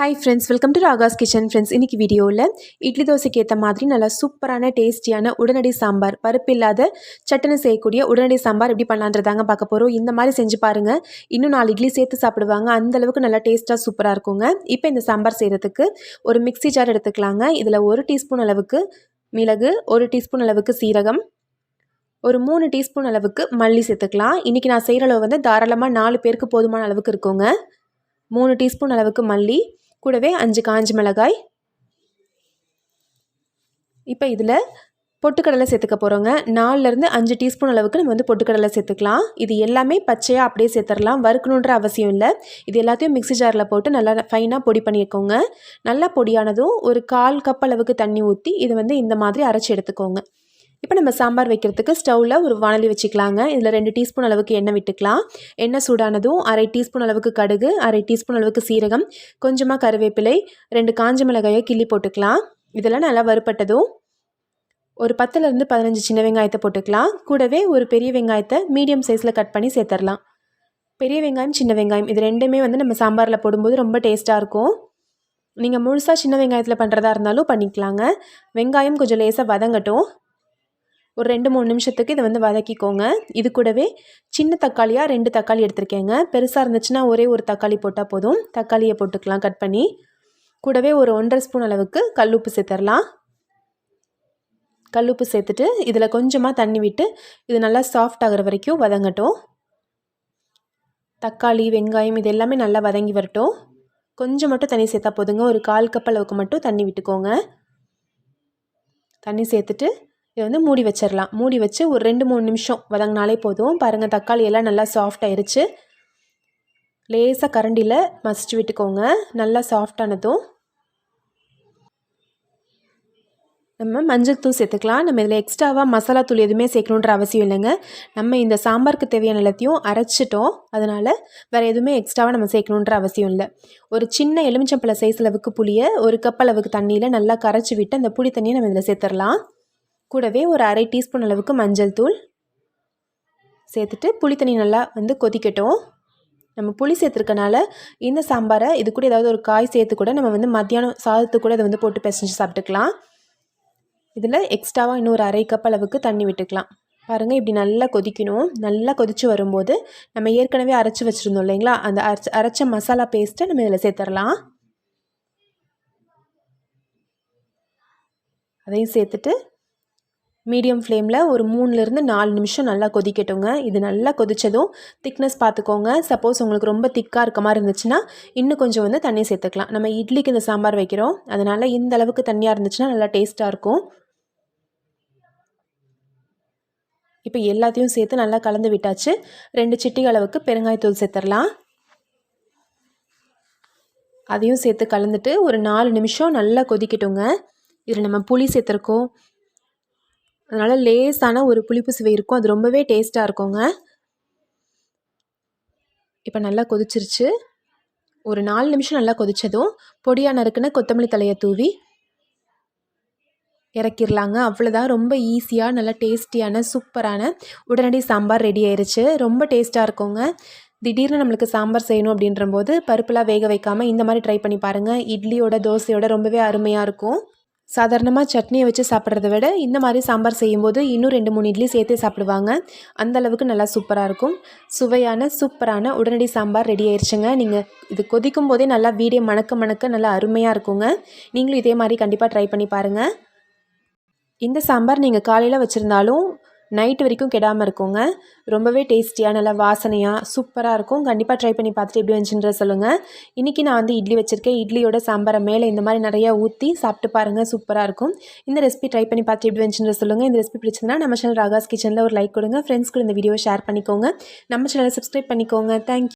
Hi friends welcome to Raga's Kitchen friends இன்றைக்கி வீடியோவில் இட்லி தோசைக்கு ஏற்ற மாதிரி நல்லா சூப்பரான டேஸ்டியான உடனடி சாம்பார். பருப்பு இல்லாத சட்டனை செய்யக்கூடிய உடனடி சாம்பார் எப்படி பண்ணலான்றதாங்க பார்க்க போகிறோம் இந்த மாதிரி செஞ்சு பாருங்கள் இன்னும் நாலு இட்லி சேர்த்து சாப்பிடுவாங்க. அந்தளவுக்கு நல்லா டேஸ்ட்டாக சூப்பராக இருக்குங்க. இப்போ இந்த சாம்பார் செய்கிறதுக்கு ஒரு மிக்சி ஜார் எடுத்துக்கலாங்க. இதில் ஒரு டீஸ்பூன் அளவுக்கு மிளகு ஒரு டீஸ்பூன் அளவுக்கு சீரகம் ஒரு மூணு டீஸ்பூன் அளவுக்கு மல்லி சேர்த்துக்கலாம். இன்றைக்கி நான் செய்கிற அளவு வந்து தாராளமாக நாலு பேருக்கு போதுமான அளவுக்கு இருக்குங்க. மூணு டீஸ்பூன் அளவுக்கு மல்லி கூடவே அஞ்சு காஞ்சி மிளகாய். இப்போ இதில் பொட்டுக்கடலை சேர்த்துக்க போகிறோங்க நாலுலேருந்து அஞ்சு டீஸ்பூன் அளவுக்கு நம்ம வந்து பொட்டுக்கடலை சேர்த்துக்கலாம். இது எல்லாமே பச்சையாக அப்படியே சேர்த்துடலாம். வறுக்கணுன்ற அவசியம் இல்லை. இது எல்லாத்தையும் மிக்சி ஜாரில் போட்டு நல்லா ஃபைனாக பொடி பண்ணியிருக்கோங்க நல்லா பொடியானதும் ஒரு கால் கப் அளவுக்கு தண்ணி ஊற்றி இதை வந்து இந்த மாதிரி அரைச்சி எடுத்துக்கோங்க. இப்போ நம்ம சாம்பார் வைக்கிறதுக்கு ஸ்டவ்வில் ஒரு வானலி வச்சுக்கலாங்க. இதில் ரெண்டு டீஸ்பூன் அளவுக்கு எண்ணெய் விட்டுக்கலாம். எண்ணெய் சூடானதும் அரை டீஸ்பூன் அளவுக்கு கடுகு அரை டீஸ்பூன் அளவுக்கு சீரகம் கொஞ்சமாக கருவேப்பிலை ரெண்டு காஞ்ச மிளகாயை கிள்ளி போட்டுக்கலாம். இதெல்லாம் நல்லா வறுப்பட்டதும் ஒரு பத்துலேருந்து பதினஞ்சு சின்ன வெங்காயத்தை போட்டுக்கலாம். கூடவே ஒரு பெரிய வெங்காயத்தை மீடியம் சைஸில் கட் பண்ணி சேர்த்துடலாம் பெரிய வெங்காயம் சின்ன வெங்காயம் இது ரெண்டுமே வந்து நம்ம சாம்பாரில் போடும்போது ரொம்ப டேஸ்ட்டாக இருக்கும். நீங்கள் முழுசாக சின்ன வெங்காயத்தில் பண்ணுறதா இருந்தாலும் பண்ணிக்கலாங்க. வெங்காயம் கொஞ்சம் லேசாக வதங்கட்டும். ஒரு ரெண்டு மூணு நிமிஷத்துக்கு இதை வந்து வதக்கிக்கோங்க. இது கூடவே சின்ன தக்காளியாக ரெண்டு தக்காளி எடுத்திருக்கேங்க. பெருசாக இருந்துச்சுன்னா ஒரே ஒரு தக்காளி போட்டால் போதும். தக்காளியை போட்டுக்கலாம் கட் பண்ணி. கூடவே ஒரு ஒன்றரை ஸ்பூன் அளவுக்கு கல்லுப்பு சேர்த்துடலாம். கல்லுப்பு சேர்த்துட்டு இதில் கொஞ்சமாக தண்ணி விட்டு இது நல்லா சாஃப்ட் ஆகிற வரைக்கும் வதங்கட்டும். தக்காளி வெங்காயம் இது எல்லாமே நல்லா வதங்கி வரட்டும். கொஞ்சம் மட்டும் தண்ணி சேர்த்தா போதுங்க. ஒரு கால் கப் அளவுக்கு மட்டும் தண்ணி விட்டுக்கோங்க. தண்ணி சேர்த்துட்டு இதை வந்து மூடி வச்சிடலாம் மூடி வச்சு ஒரு ரெண்டு மூணு நிமிஷம் வதங்கினாலே போதும். பாருங்கள் தக்காளி எல்லாம் நல்லா சாஃப்ட் ஆயிடுச்சு லேசாக கரண்டியில் மசிச்சு விட்டுக்கோங்க. நல்லா சாஃப்டானதும் நம்ம மஞ்சள் தூள் சேர்த்துக்கலாம். நம்ம இதில் எக்ஸ்ட்ராவாக மசாலா தூள் எதுவுமே சேர்க்கணுன்ற அவசியம் இல்லைங்க. நம்ம இந்த சாம்பாருக்கு தேவையான எல்லாத்தையும் அரைச்சிட்டோம். அதனால் வேறு எதுவுமே எக்ஸ்ட்ராவாக நம்ம சேர்க்கணுன்ற அவசியம் இல்லை. ஒரு சின்ன எலுமிச்சம்பழ சைஸ் அளவுக்கு புளியை ஒரு கப் அளவுக்கு தண்ணியில் நல்லா கரைச்சி விட்டு அந்த புளி தண்ணியை நம்ம இதில் சேர்த்துடலாம் கூடவே ஒரு அரை டீஸ்பூன் அளவுக்கு மஞ்சள் தூள். சேர்த்துட்டு புளி தண்ணி நல்லா வந்து கொதிக்கட்டும். நம்ம புளி சேர்த்துருக்கனால இந்த சாம்பாரை இது கூட ஏதாவது ஒரு காய் சேர்த்து கூட நம்ம வந்து மத்தியானம் சாதத்து கூட அதை வந்து போட்டு பிசைஞ்சு சாப்பிட்டுக்கலாம். இதில் எக்ஸ்ட்ராவாக இன்னும் ஒரு அரை கப் அளவுக்கு தண்ணி விட்டுக்கலாம். பாருங்கள் இப்படி நல்லா கொதிக்கணும். நல்லா கொதித்து வரும்போது நம்ம ஏற்கனவே அரைச்சி வச்சுருந்தோம் இல்லைங்களா? அந்த அரைச்ச அரைச்ச மசாலா பேஸ்ட்டை நம்ம இதில் சேர்த்துடலாம் அதையும் சேர்த்துட்டு மீடியம் ஃப்ளேமில் ஒரு மூணுலேருந்து நாலு நிமிஷம் நல்லா கொதிக்கட்டுங்க. இது நல்லா கொதித்ததும் திக்னஸ் பார்த்துக்கோங்க. சப்போஸ் உங்களுக்கு ரொம்ப திக்காக இருக்க மாதிரி இருந்துச்சுன்னா இன்னும் கொஞ்சம் வந்து தண்ணி சேர்த்துக்கலாம். நம்ம இட்லிக்கு இந்த சாம்பார் வைக்கிறோம். அதனால் இந்த அளவுக்கு தண்ணியாக இருந்துச்சுன்னா நல்லா டேஸ்ட்டாக இருக்கும். இப்போ எல்லாத்தையும் சேர்த்து நல்லா கலந்து விட்டாச்சு. ரெண்டு சிட்டி அளவுக்கு பெருங்காயத்தூள் சேர்த்துடலாம். அதையும் சேர்த்து கலந்துட்டு ஒரு நாலு நிமிஷம் நல்லா கொதிக்கட்டுங்க. இதில் நம்ம புளி சேர்த்துருக்கோம். அதனால் லேஸான ஒரு புளிப்பு சுவை இருக்கும். அது ரொம்பவே டேஸ்ட்டாக இருக்குங்க. இப்போ நல்லா கொதிச்சிருச்சு. ஒரு நாலு நிமிஷம் நல்லா கொதித்ததும் பொடியாக நறுக்குன்னு கொத்தமல்லி தலையை தூவி இறக்கிடலாங்க அவ்வளோதான் ரொம்ப ஈஸியாக நல்லா டேஸ்டியான சூப்பரான உடனடி சாம்பார் ரெடி ஆயிடுச்சு ரொம்ப டேஸ்ட்டாக இருக்குங்க. திடீர்னு நம்மளுக்கு சாம்பார் செய்யணும் அப்படின்ற போது பருப்புலாம் வேக வைக்காமல் இந்த மாதிரி ட்ரை பண்ணி பாருங்கள் இட்லியோட தோசையோட ரொம்பவே அருமையாக இருக்கும். சாதாரணமாக சட்னியை வச்சு சாப்பிட்றத விட இந்த மாதிரி சாம்பார் செய்யும்போது இன்னும் ரெண்டு மூணு இட்லி சேர்த்தே சாப்பிடுவாங்க. அந்த அளவுக்கு நல்லா சூப்பராக இருக்கும். சுவையான சூப்பரான உடனடி சாம்பார் ரெடி ஆயிடுச்சுங்க நீங்கள் இது கொதிக்கும் போதே நல்லா வீடியோ மணக்க மணக்க நல்லா அருமையாக இருக்குங்க. நீங்களும் இதே மாதிரி கண்டிப்பாக ட்ரை பண்ணி பாருங்கள் இந்த சாம்பார் நீங்கள் காலையில் வச்சுருந்தாலும் நைட் வரைக்கும் கெடாமல் இருக்குங்க. ரொம்பவே டேஸ்டியாக நல்லா வாசனையாக சூப்பராக இருக்கும். கண்டிப்பாக ட்ரை பண்ணி பார்த்துட்டு எப்படி வந்துச்சுன்ற சொல்லுங்கள் இன்றைக்கி நான் வந்து இட்லி வச்சுருக்கேன். இட்லியோட சாம்பாரை மேலே இந்த மாதிரி நிறையா ஊற்றி சாப்பிட்டு பாருங்கள் சூப்பராக இருக்கும். இந்த ரெசிபி ட்ரை பண்ணி பார்த்துட்டு எப்படி வந்துச்சுன்ற சொல்லுங்கள் இந்த ரெசிபி பிடிச்சிருந்தா நம்ம சேனல் ராகாஸ் கிச்சனில் ஒரு லைக் கொடுங்க. ஃப்ரெண்ட்ஸ் கூட இந்த வீடியோவை ஷேர் பண்ணிக்கோங்க. நம்ம சேனலை சப்ஸ்கிரைப் பண்ணிக்கோங்க. தேங்க்யூ